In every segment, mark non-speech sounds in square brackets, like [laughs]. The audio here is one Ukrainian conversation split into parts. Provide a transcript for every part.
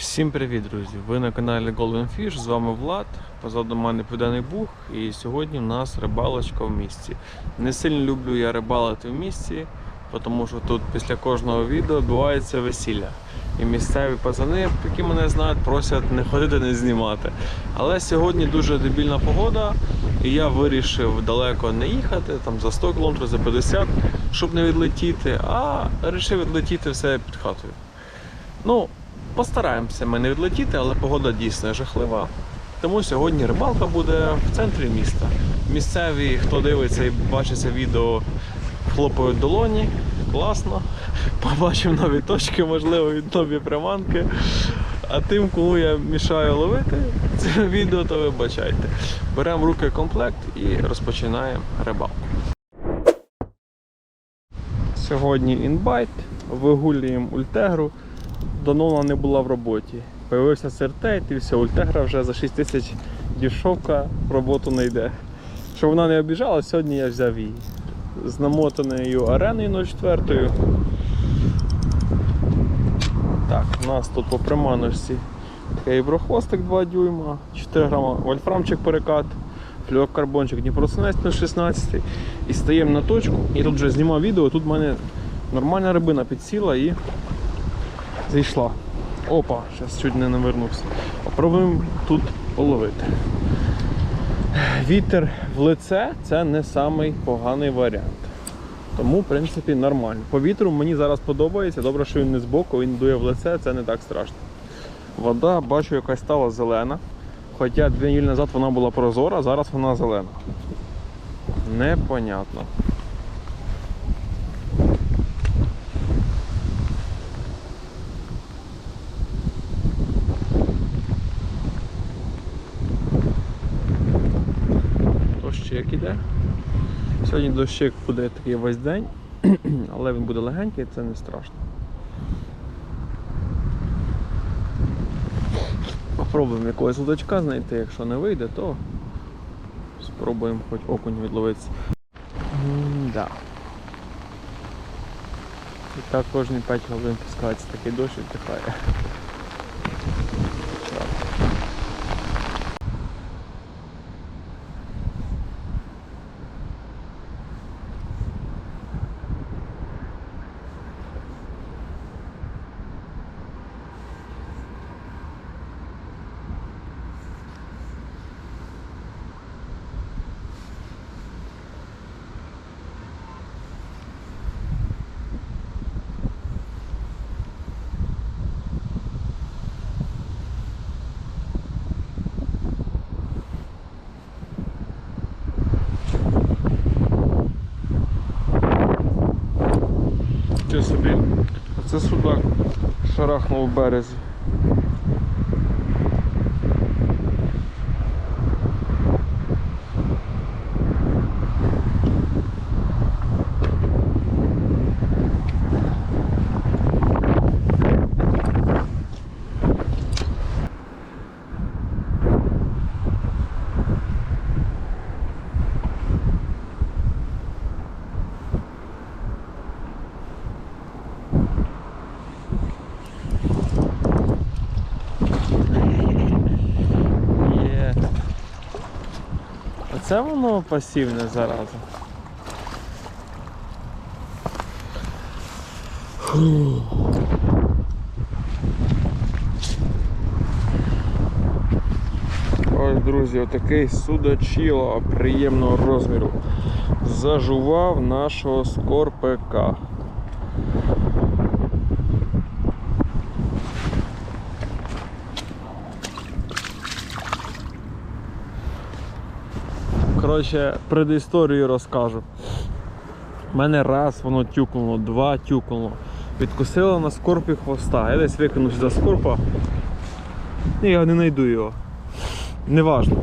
Всім привіт, друзі! Ви на каналі Golden Fish, з вами Влад, позаду мене Південний Буг, і сьогодні в нас рибалочка в місті. Не сильно люблю я рибалити в місті, тому що тут після кожного відео відбувається весілля. І місцеві пацани, які мене знають, просять не ходити, не знімати. Але сьогодні дуже дебільна погода, і я вирішив далеко не їхати, там за 100 км, за 50 щоб не відлетіти, а вирішив відлетіти все під хатою. Ну, Постараємося ми не відлетіти, але погода дійсно жахлива. Тому сьогодні рибалка буде в центрі міста. Місцеві, хто дивиться і бачить це відео, хлопають долоні. Класно. [laughs] Побачив нові точки, можливо, від нові приманки. А тим, кому я мішаю ловити це [laughs] відео, то вибачайте. Беремо в руки комплект і розпочинаємо рибалку. Сьогодні інбайт, вигулюємо ультегру. Давно вона не була в роботі. Появився сертейт і все, ультегра вже за 6 тисяч дішовка в роботу не йде. Щоб вона не обіжала, сьогодні я взяв її. З намотаною ареною 04. Так, у нас тут по приманочці такий брохвостик 2 дюйма, 4 грама вольфрамчик перекат, флюок карбончик Дніпросинець 16 і стаємо на точку. І тут вже знімав відео, тут в мене нормальна рибина підсіла і зайшла. Опа, зараз чуть не навернувся. Попробуємо тут половити. Вітер в лице це не самий поганий варіант. Тому, в принципі, нормально. По вітру мені зараз подобається. Добре, що він не збоку, він дує в лице, це не так страшно. Вода, бачу, якась стала зелена. Хоча дві неділі назад вона була прозора, зараз вона зелена. Непонятно. Дощик іде. Сьогодні дощик буде такий весь день, [clears throat] але він буде легенький, це не страшно. Попробуємо якогось удочка знайти, якщо не вийде, то спробуємо хоч окунь відловитися. Да. І так кожні 5 хвилин пускається такий дощ і втихає. Чи собі. Це судак шарахнув березі. Є. Оце воно пасівне зараза. Фу. Ось, друзі, отакий судочіло приємного розміру. Зажував нашого скорпика. Коротше, предісторію розкажу. У мене раз воно тюкнуло, два тюкнуло. Відкусило на скорпі хвоста. Я десь викинув за скорпа. І я не знайду його. Неважно.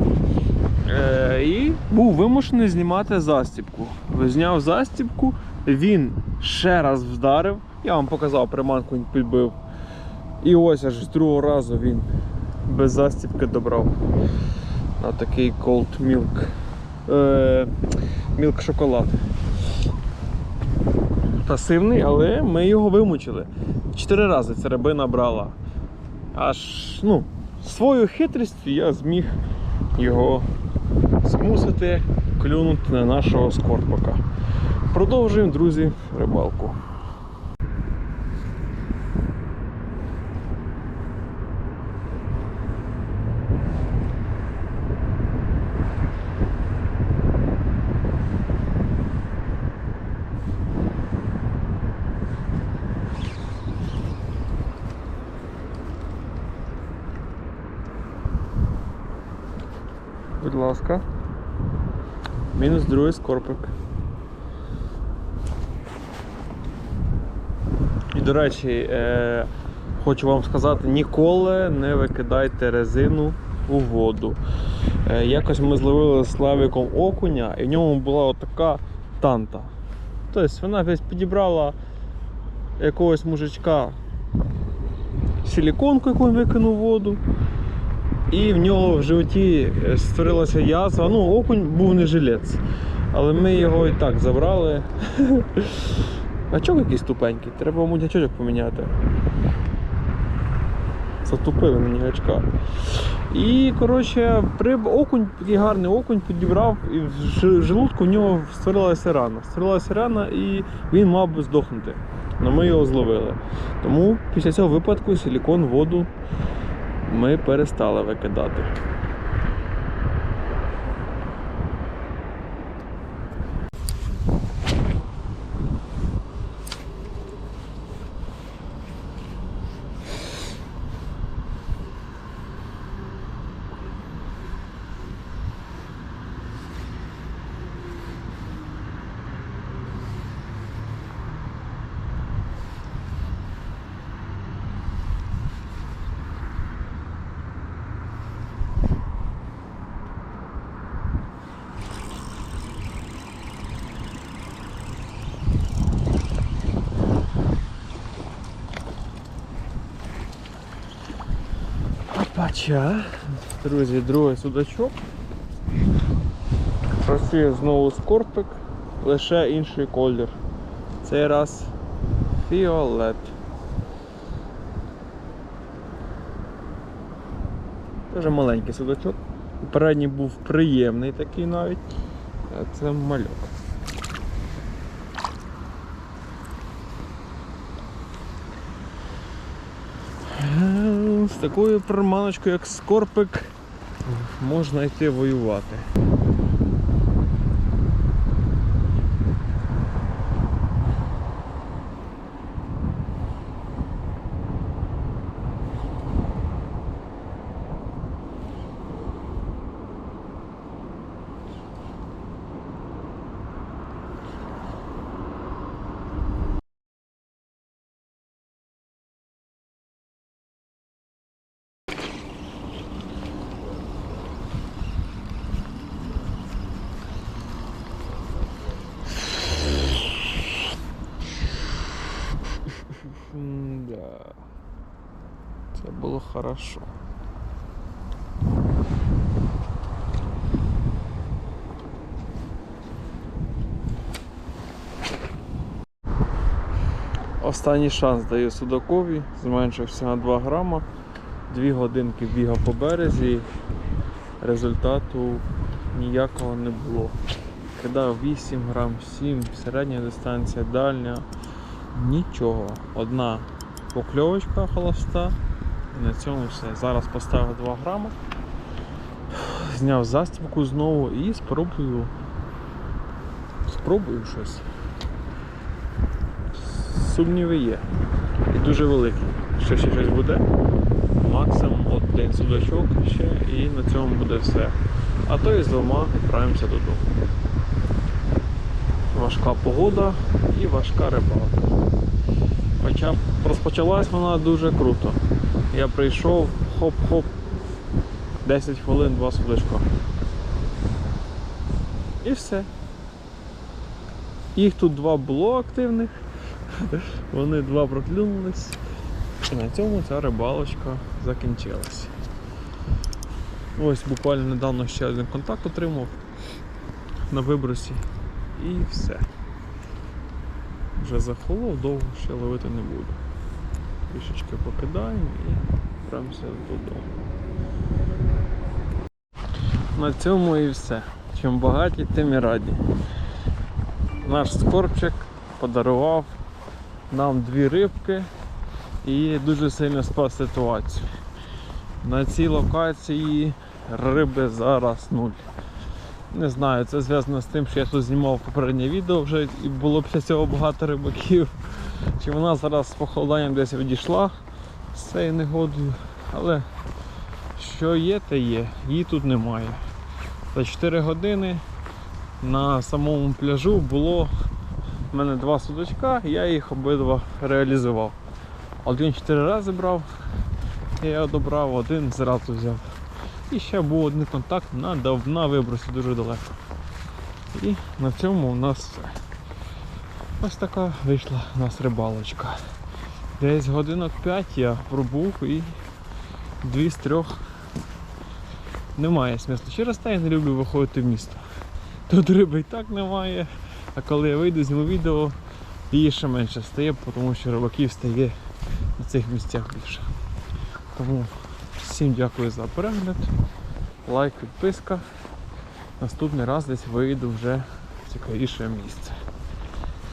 Е, і був вимушений знімати застіпку. Зняв застіпку, він ще раз вдарив. Я вам показав приманку, він підбив. І ось аж з другого разу він без застіпки добрав на такий cold milk. Е, мілк шоколад. Пасивний, але ми його вимучили. Чотири рази ця рибина брала. аж ну, свою хитрістю я зміг його змусити клюнути на нашого скорпака. Продовжуємо, друзі, рибалку. Ласка. Мінус другий скорпик. І до речі, е, хочу вам сказати, ніколи не викидайте резину у воду. Е, якось ми зловили з Славіком окуня, і в ньому була отака танта. Тобто вона десь підібрала якогось мужичка силіконку, яку він викинув воду. І в нього в животі е, створилася язва. Ну, окунь був не жилець. Але ми його і так забрали. [laughs] Гачок якийсь тупенький, треба мабуть гачочок поміняти. Затупили мені гачка. І, коротше, приб... окунь, такий гарний окунь підібрав, і в желудку в нього створилася рана. Створилася рана і він мав би здохнути. Але ми його зловили. Тому після цього випадку силікон воду ми перестали викидати. Опача. Друзі, другий судачок. Працює знову скорпик, лише інший колір. Цей раз фіолет. Дуже маленький судачок. Передній був приємний такий навіть. А це мальок. Е, Такою приманочкою, як скорпик, можна йти воювати. Це було хорошо. Останній шанс даю Судакові, зменшився на 2 грама. Дві годинки бігав по березі, результату ніякого не було. Кидав 8 грам, 7, середня дистанція, дальня. Нічого. Одна покльовочка холоста. І на цьому все. Зараз поставив 2 грама. Зняв застібку знову і спробую. Спробую щось. Сумніви є. І дуже великі. Що ще щось буде. Максимум один судачок ще і на цьому буде все. А то і з двома відправимося додому. Важка погода і важка рибалка. Хоча розпочалась вона дуже круто. Я прийшов, хоп-хоп, 10 хвилин, два судочка. І все. Їх тут два було активних, вони два проклюнулись. І на цьому ця рибалочка закінчилась. Ось буквально недавно ще один контакт отримав на вибросі. І все. Вже захолов, довго ще ловити не буду. Трішечки покидаємо і відправимося додому. На цьому і все. Чим багаті, тим і раді. Наш скорбчик подарував нам дві рибки і дуже сильно спас ситуацію. На цій локації риби зараз нуль. Не знаю, це зв'язано з тим, що я тут знімав попереднє відео вже і було після цього багато рибаків. Чи вона зараз з похолоданням десь відійшла з цією негодою. Але що є, те є, її тут немає. За 4 години на самому пляжу було в мене два судочка, я їх обидва реалізував. Один 4 рази брав, я його добрав, один зразу взяв. І ще був один контакт на, на вибросі дуже далеко. І на цьому у нас все. Ось така вийшла у нас рибалочка. Десь годинок 5 я пробув і дві з трьох немає смісту. Через те я не люблю виходити в місто. Тут риби і так немає, а коли я вийду, зніму відео, її ще менше стає, тому що рибаків стає на цих місцях більше. Тому всім дякую за перегляд. Лайк, підписка. Наступний раз десь вийду вже в цікавіше місце.